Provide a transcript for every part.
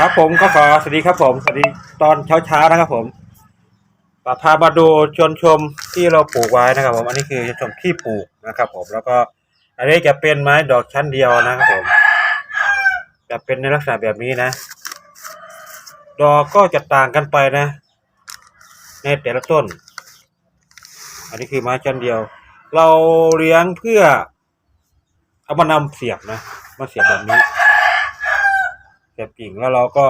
ครับผมก็ขอสวัสดีครับผมสวัสดีตอนเช้าๆนะครับผมพามาดูชวนชมที่เราปลูกไว้นะครับ ผมอันนี้คือชวนชมที่ปลูกนะครับ ผมแล้วก็อันนี้จะเป็นไม้ดอกชั้นเดียวนะครับผมจะเป็นในลักษณะแบบนี้นะ ดอกก็จะต่างกันไปนะ ในแต่ละต้น อันนี้คือไม้ชั้นเดียว เราเลี้ยงเพื่อเอามานำเสียบนะมาเสียบแบบนี้ เสียบกิ่งแล้วเราก็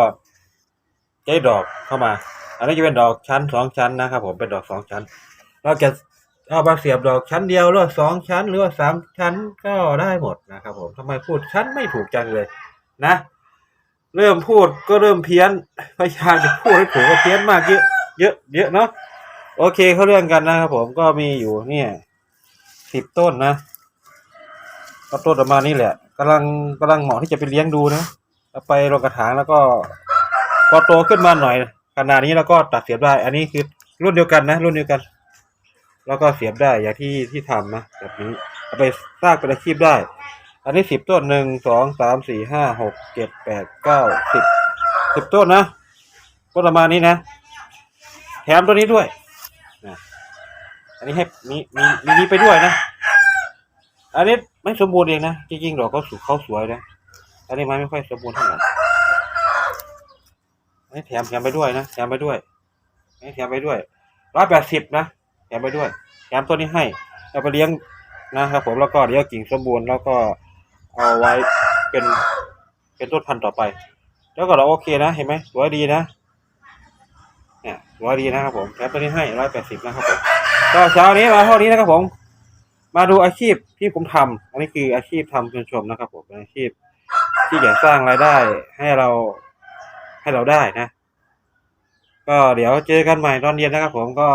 ใช้ดอกเข้ามา อันนี้จะเป็นดอกชั้นสองชั้นนะครับ ผมเป็นดอกสองชั้น เราจะเอามาเสียบดอกชั้นเดียวหรือว่าสองชั้น หรือว่าสามชั้นก็ได้หมดนะครับ ผมทำไมพูดชั้นไม่ถูกจังเลย นะ เริ่มพูดก็เริ่มเพี้ยนพยายามจะพูดให้ถูกก็เพี้ยนมากเยอะเยอะเยอะเนาะโอเคเขาเรื่องกันนะครับผมก็มีอยู่เนี่ยสิบต้นนะก็ต้นประมาณนี้แหละกำลังกำลังเหมาะที่จะไปเลี้ยงดูนะ เอาไปลงกระถางแล้วก็พอโตขึ้นมาหน่อย ขนาดนี้แล้วก็ตัดเสียบได้ อันนี้คือรุ่นเดียวกันนะ รุ่นเดียวกัน แล้วก็เสียบได้อย่างที่ที่ทำนะแบบนี้เอาไปสร้างเป็นอาชีพได้ อันนี้สิบต้นหนึ่งสองสามสี่ห้าหกเจ็ดแปดเก้าสิบสิบต้นนะก็ประมาณนี้นะ แถมตัวนี้ด้วยนะอันนี้ให้มีมีมีนี้ไปด้วยนะ อันนี้ไม่สมบูรณ์เองนะจริงๆดอกเขาสุกเขาสวยนะ อันนี้ไม้ไม่ค่อยสมบูรณ์เท่าไหร่อันนี้แถมแถมไปด้วยนะแถมไปด้วยอันนี้แถมไปด้วยร้อยแปดสิบนะแถมไปด้วยแถมตัวนี้ให้เอาไปเลี้ยงนะครับผมแล้วก็เดี๋ยวกิ่งสมบูรณ์แล้วก็เอาไว้เป็นเป็นต้นพันธุ์ต่อไป แล้วก็เราโอเคนะเห็นไหมสวยดีนะเนี่ยสวยดีนะครับผมแถมตัวนี้ให้ร้อยแปดสิบนะครับผมก็เช้านี้มาเท่านี้นะครับผม มาดูอาชีพที่ผมทำอันนี้คืออาชีพทำชวนชมนะครับผมเป็นอาชีพ ที่จะสร้างรายได้ให้เราให้เราได้นะ ก็เดี๋ยวเจอกันใหม่ตอนเย็นนะครับ ผมก็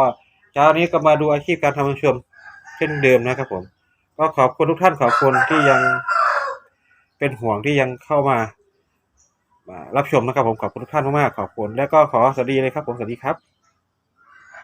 เช้านี้ก็มาดูอาชีพการทำชวนชมเช่นเดิมนะครับ ผม ก็ขอบคุณทุกท่านขอบคุณที่ยังเป็นห่วงที่ยังเข้ามามารับชมนะครับผมขอบคุณทุกท่านมากๆขอบคุณ แล้วก็ขอสวัสดีเลยครับ ผมสวัสดีครับ